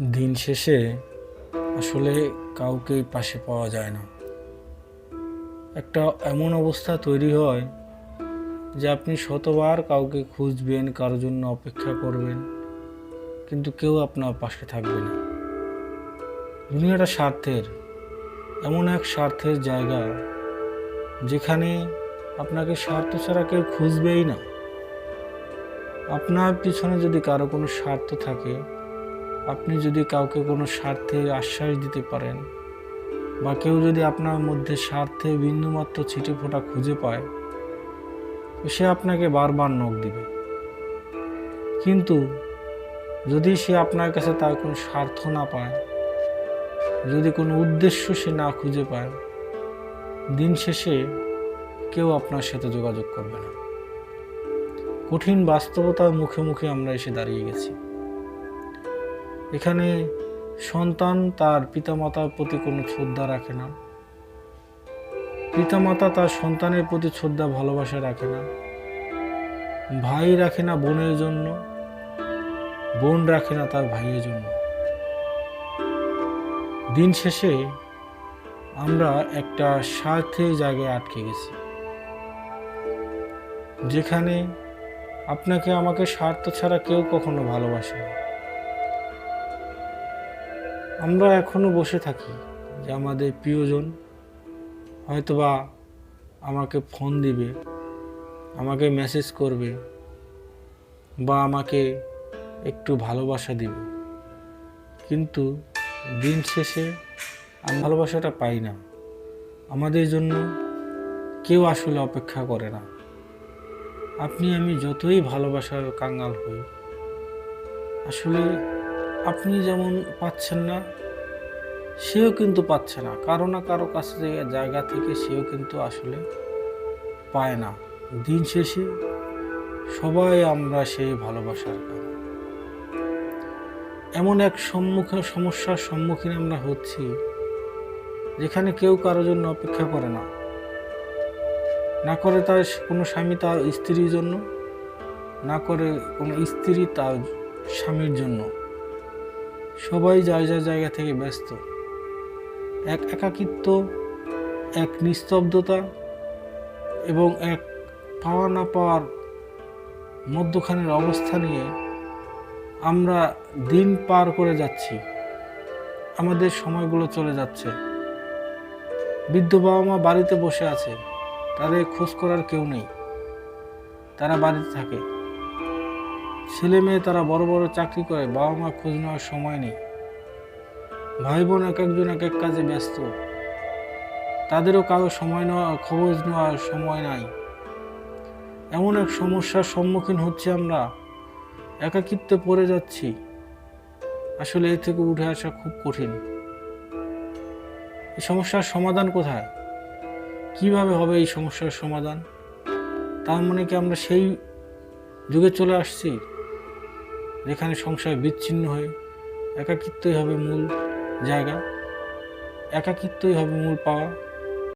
দিন শেষে আসলে কাউকেই পাশে পাওয়া যায় না। একটা এমন অবস্থা তৈরি হয় যে আপনি শতবার কাউকে খুঁজবেন, কারোর জন্য অপেক্ষা করবেন, কিন্তু কেউ আপনার পাশে থাকবে না। দুনিয়াটা স্বার্থের, এমন এক স্বার্থের জায়গা যেখানে আপনাকে স্বার্থ ছাড়া কেউ খুঁজবেই না। আপনার পিছনে যদি কারও কোনো স্বার্থ থাকে আপনি যদি কাউকে কোনো স্বার্থে আশ্বাস দিতে পারেন বা কেউ যদি আপনার মধ্যে স্বার্থে বিন্দুমাত্র ছিটে ফোটা খুঁজে পায়, সে আপনাকে বারবার নখ দিবে। কিন্তু যদি সে আপনার কাছে তার কোনো স্বার্থ না পায়, যদি কোনো উদ্দেশ্য সে না খুঁজে পায়, দিন শেষে কেউ আপনার সাথে যোগাযোগ করবে না। কঠিন বাস্তবতার মুখে মুখে আমরা এসে দাঁড়িয়ে গেছি। এখানে সন্তান তার পিতামাতার প্রতি কোনো শ্রদ্ধা রাখে না। পিতামাতা তার সন্তানের প্রতি শ্রদ্ধা, ভালোবাসা রাখে না। ভাই রাখে না বোনের জন্য, বোন রাখে না তার ভাইয়ের জন্য। দিন শেষে আমরা একটা স্বার্থের জায়গায় আটকে গেছি। যেখানে আপনাকে আমাকে স্বার্থ ছাড়া কেউ কখনো ভালোবাসে না। আমরা এখনও বসে থাকি যে আমাদের প্রিয়জন হয়তোবা আমাকে ফোন দিবে, আমাকে মেসেজ করবে, বা আমাকে একটু ভালোবাসা দিবে। কিন্তু দিন শেষে আমি ভালোবাসাটা পাই না। আমাদের জন্য কেউ আসলে অপেক্ষা করে না। আপনি আমি যতই ভালোবাসার কাঙ্গাল হই, আসলে আপনি যেমন পাচ্ছেন না, সেও কিন্তু পাচ্ছে না। কারও না কারও কাছে জায়গা থেকে সেও কিন্তু আসলে পায় না। দিন শেষে সবাই আমরা সেই ভালোবাসার এমন এক সম্মুখীন সমস্যার সম্মুখীন আমরা হচ্ছি, যেখানে কেউ কারোর জন্য অপেক্ষা করে না। না করে তার কোনো স্বামী তার স্ত্রীর জন্য, না করে কোনো স্ত্রী তার স্বামীর জন্য। সবাই যার যার জায়গা থেকে ব্যস্ত। এক একাকিত্ব, এক নিস্তব্ধতা এবং এক পাওয়া না পাওয়ার মধ্যখানের অবস্থা নিয়ে আমরা দিন পার করে যাচ্ছি। আমাদের সময়গুলো চলে যাচ্ছে। বৃদ্ধ বাবা মা বাড়িতে বসে আছে। তাদের খোঁজ করার কেউ নেই। তারা বাড়িতে থাকে। ছেলে মেয়ে তারা বড় বড় চাকরি করে, বাবা মা খোঁজ নেওয়ার সময় নেই। ভাই বোন এক একজন এক এক কাজে ব্যস্ত। তাদেরও কারও সময় নেওয়া, খোঁজ নেওয়ার সময় নাই। এমন এক সমস্যার সম্মুখীন হচ্ছে আমরা। একাকিত্বে পড়ে যাচ্ছি। আসলে এ থেকে উঠে আসা খুব কঠিন। এই সমস্যার সমাধান কোথায়? কীভাবে হবে এই সমস্যার সমাধান? তার মানে কি আমরা সেই যুগে চলে আসছি? যেখানে সংসার বিচ্ছিন্ন হয়ে একাকিত্বই হবে মূল জায়গা একাকিত্বই হবে মূল পাওয়া।